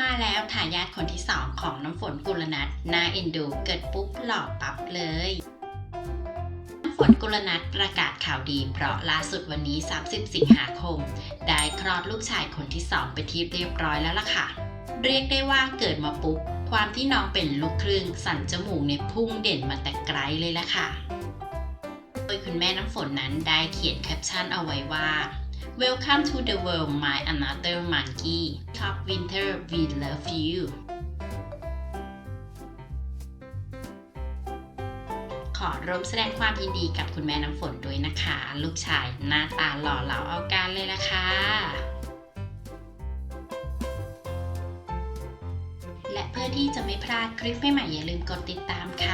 มาแล้วทายาทคนที่สองของน้ำฝนกุลนัทน่าเอ็นดูเกิดปุ๊บหล่อปั๊บเลยน้ำฝนกุลนัทประกาศข่าวดีเพราะล่าสุดวันนี้ 30 สิงหาคม ได้คลอดลูกชายคนที่สองไปที่เรียบร้อยแล้วล่ะค่ะ เรียกได้ว่าเกิดมาปุ๊บ ความที่น้องเป็นลูกครึ่งสันจมูกในยพุ่งเด่นมาแต่ไกลเลยล่ะค่ะ โดยคุณแม่น้ำฝนนั้นได้เขียนแคปชั่นเอาไว้ว่า Welcome to the world my another monkey Top winter we love you ขอร่วมแสดงความยินดีกับคุณแม่น้ำฝนด้วยนะคะ ลูกชายหน้าตาหล่อเหลาเอาการเลยล่ะค่ะและเพื่อที่จะไม่พลาดคลิปใหม่ๆอย่าลืมกดติดตามค่ะ